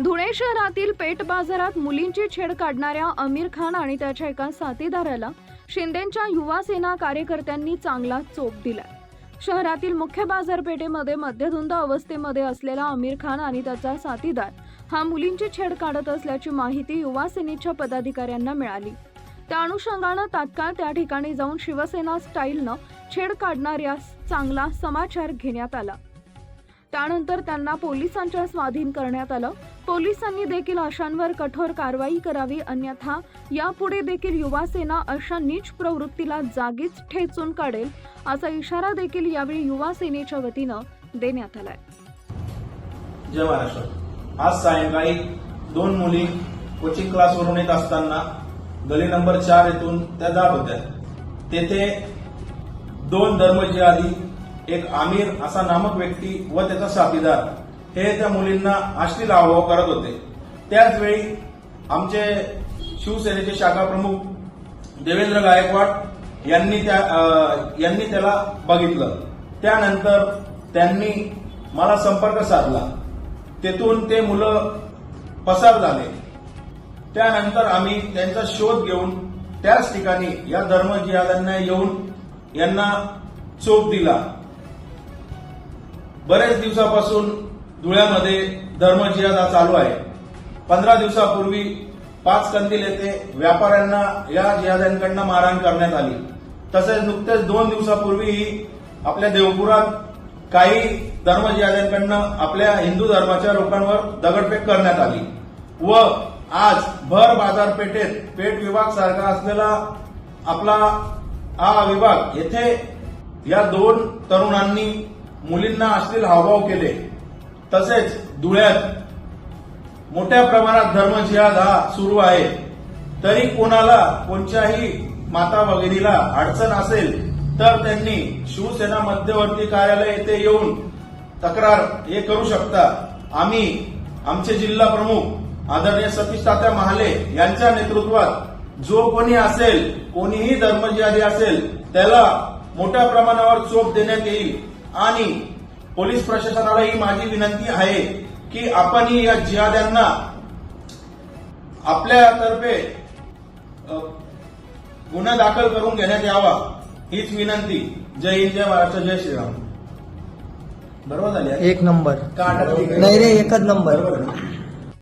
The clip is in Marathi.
धुळे शहरातील पेठ बाजारात मुलींची छेड काढणाऱ्या आमिर खान आणि त्याच्या एका साथीदाराला शिंदेच्या युवा सेना कार्यकर्त्यांनी चांगला चोप दिला शहरातील मुख्य बाजारपेठेमध्ये मध्यधुंद अवस्थेमध्ये असलेला आमिर खान आणि त्याचा साथीदार हा मुलींची छेड काढत असल्याची माहिती युवा सेनेच्या पदाधिकाऱ्यांना मिळाली. त्या अनुषंगानं तात्काळ त्या ठिकाणी जाऊन शिवसेना स्टाईलनं छेड काढणाऱ्यास चांगला समाचार घेण्यात आला. त्यानंतर त्यांना पोलिसांच्या स्वाधीन करण्यात आलं. पोलिसांनी देखील अशांवर कठोर कारवाई करावी अन्यथा यापुढे देखील युवा सेना अशा नीच प्रवृत्तीला जागीच ठेचून काढेल असा इशारा देखील यावेळी युवा सेनेच्या वतीनं देण्यात आलाय. जय महाराष्ट्र. आज सायंकाळी दोन मुली कोचिंग क्लासवरून येत असताना गली नंबर चार येथून त्या जात होत्या. तेथे दोन धर्मजिहादी एक आमिर असा नामक व्यक्ती व त्याचा साथीदार हे त्या मुलींना अश्लील हावभाव करत होते. त्याचवेळी आमचे शिवसेनेचे शाखा प्रमुख देवेंद्र गायकवाड यांनी त्या यांनी त्याला बघितलं. त्यानंतर त्यांनी मला संपर्क साधला. तेथून ते मुलं पसार झाले. त्यानंतर आम्ही त्यांचा शोध घेऊन त्याच ठिकाणी या धर्मजिहादांना येऊन यांना चोप दिला. बरेच दिवसापासून धुळ्यामध्ये धर्मजिहाद हा चालू आहे. पंधरा दिवसापूर्वी पाच कंदील येथे व्यापाऱ्यांना या जिहाद्यांकडनं मारहाण करण्यात आली. तसेच नुकतेच दोन दिवसापूर्वीही आपल्या देवपुरात काही धर्मजिहाद्यांकडनं आपल्या हिंदू धर्माच्या लोकांवर दगडफेक करण्यात आली व आज भर बाजारपेठेत पेठ विभाग सारखा असलेला आपला हा विभाग येथे या दोन तरुणांनी मुलींना अश्लील हावभाव केले तसेच धुळ्यात मोठ्या प्रमाणात धर्मजिहाद हा सुरू आहे. तरी कोणाला कोणत्याही माता भगिनीला अडचण असेल तर त्यांनी शिवसेना मध्यवर्ती कार्यालय येथे येऊन तक्रार हे करू शकता. आम्ही आमचे जिल्हा प्रमुख आदरणीय सतीश तात्या महाले यांच्या नेतृत्वात जो कोणी असेल कोणीही धर्मजिहादी असेल त्याला मोठ्या प्रमाणावर चोप देण्यात येईल. आणि पोलीस प्रशासनाला ही माझी विनंती आहे की आपण या जिहाद्यांना आपल्यातर्फे गुन्हा दाखल करून घेण्यात यावा हीच विनंती जय हिंद जय महाराष्ट्र जय श्रीराम बरोबर झाली? एक नंबर? नाही रे एकच नंबर.